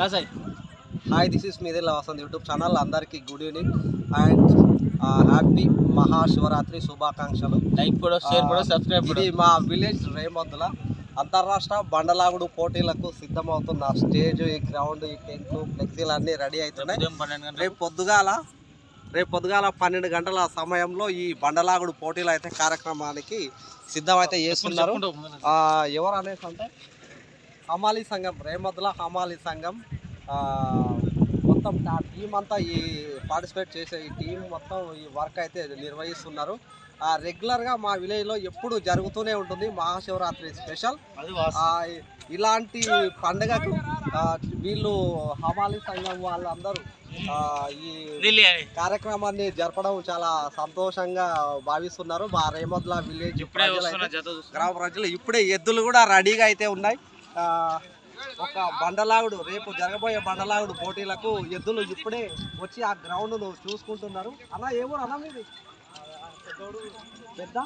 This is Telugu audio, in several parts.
రాసాయి హాయ్ దిస్ ఇస్ మీదిల్లా వసంత్ యూట్యూబ్ ఛానల్ అందరికీ good evening and happy Mahashivratri శుభాకాంక్షలు లైక్ కూడా షేర్ కూడా సబ్స్క్రైబ్ కూడా. ఇది మా విలేజ్ రేమొద్దుల. అంతర్రాష్ట్ర బండలాగుడు పోటీలకు సిద్ధమవుతున్న స్టేజ్ ఈ గ్రౌండ్ ఈ టెంట్ ఫ్లెక్సీలు అన్నీ రెడీ అవుతున్నాయి. రేపు పొద్దుగాల రేపు పొద్దుగాల పన్నెండు గంటల సమయంలో ఈ బండలాగుడు పోటీలు అయితే కార్యక్రమానికి సిద్ధమైతే చేస్తున్నారు. ముందు. ఆ, ఎవరు అనేసి అంటే? హమాలీ సంఘం రేమద్దుల హమాలీ సంఘం మొత్తం ఆ టీం అంతా ఈ పార్టిసిపేట్ చేసే ఈ టీం మొత్తం ఈ వర్క్ అయితే నిర్వహిస్తున్నారు ఆ, రెగ్యులర్గా మా విలేజ్లో ఎప్పుడు జరుగుతూనే ఉంటుంది మహాశివరాత్రి స్పెషల్. ఇలాంటి పండుగకు వీళ్ళు హమాలీ సంఘం వాళ్ళందరూ ఈ. కార్యక్రమాన్ని జరపడం చాలా సంతోషంగా భావిస్తున్నారు మా రేమద్ల విలేజ్. గ్రామ ప్రజలు ఇప్పుడే ఎద్దులు కూడా రెడీగా అయితే ఉన్నాయి ఒక బండలాగుడు రేపు జరగబోయే బండలాగుడు పోటీలకు ఎద్దులు ఇప్పుడే వచ్చి ఆ గ్రౌండ్ను చూసుకుంటున్నారు. అన్న ఏ ఊరు అన్న మీది? పెద్ద?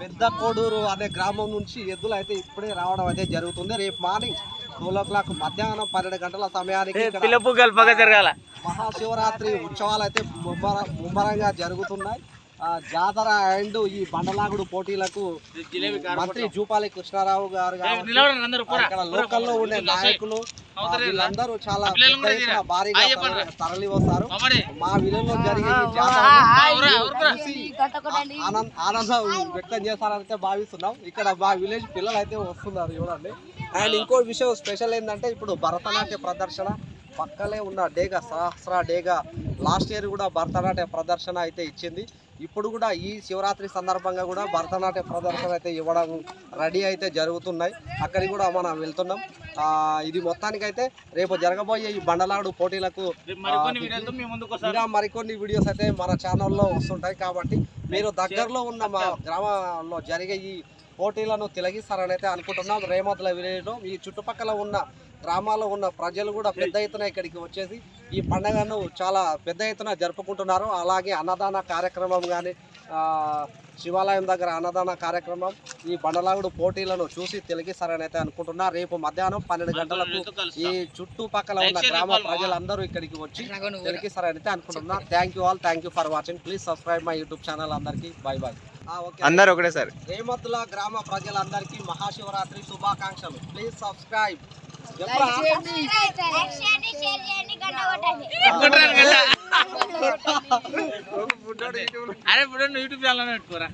పెద్ద కోడూరు అనే గ్రామం నుంచి ఎద్దులు అయితే ఇప్పుడే రావడం అయితే జరుగుతుంది. రేపు మార్నింగ్ ట్వెల్వ్ ఓ క్లాక్ మధ్యాహ్నం పన్నెండు గంటల సమయానికి మహాశివరాత్రి ఉత్సవాలు అయితే ముమ్మర ముమ్మరంగా జరుగుతున్నాయి. జాతర అండ్ ఈ బండలాగుడు పోటీలకు మంత్రి జూపాలి కృష్ణారావు గారు. ఇక్కడ లోకల్లో ఉండే నాయకులు వీళ్ళందరూ చాలా భారీగా తరలి- వస్తారు. మా విలేజ్లో జరిగే ఆనంద ఆనందం వ్యక్తం చేస్తారనైతే భావిస్తున్నాం. ఇక్కడ మా విలేజ్ పిల్లలు అయితే వస్తున్నారు చూడండి. అండ్ ఇంకో విషయం స్పెషల్ ఏంటంటే ఇప్పుడు భరతనాట్య ప్రదర్శన పక్కలే ఉన్న డేగా సహస్ర డేగా లాస్ట్ ఇయర్ కూడా భరతనాట్య ప్రదర్శన అయితే ఇచ్చింది. ఇప్పుడు కూడా ఈ శివరాత్రి సందర్భంగా కూడా భరతనాట్య ప్రదర్శన అయితే ఇవ్వడం రెడీ అయితే జరుగుతున్నాయి. అక్కడికి కూడా మనం వెళ్తున్నాం. ఇది మొత్తానికైతే రేపు జరగబోయే ఈ బండలాడు పోటీలకు ఇంకా మరికొన్ని వీడియోస్ అయితే మన ఛానల్లో వస్తుంటాయి కాబట్టి మీరు దగ్గరలో ఉన్న మా గ్రామంలో జరిగే ఈ పోటీలను తిలగిస్తారని అయితే అనుకుంటున్నాం. రేమతుల విలేజ్లో ఈ చుట్టుపక్కల ఉన్న గ్రామాల్లో ఉన్న ప్రజలు కూడా పెద్ద ఎత్తున ఇక్కడికి వచ్చేసి ఈ పండుగను చాలా పెద్ద ఎత్తున జరుపుకుంటున్నారు. అలాగే అన్నదాన కార్యక్రమం కానీ శివాలయం దగ్గర అన్నదాన కార్యక్రమం ఈ బండలాగుడు పోటీలను చూసి తిలగిస్తారని అయితే అనుకుంటున్నా. రేపు మధ్యాహ్నం పన్నెండు గంటలకు ఈ చుట్టుపక్కల ఉన్న గ్రామ ప్రజలందరూ ఇక్కడికి వచ్చి తెలికిస్తారని అయితే అనుకుంటున్నా. Thank you all thank you for watching please subscribe my YouTube channel అందరికి బాయ్ బాయ్ అందరు ఒకటే సార్. రేమతుల గ్రామ ప్రజలందరికీ మహాశివరాత్రి శుభాకాంక్షలు. ప్లీజ్ సబ్స్క్రైబ్ అరే ఇప్పుడు యూట్యూబ్ ఛానల్ పెట్టుకోరా.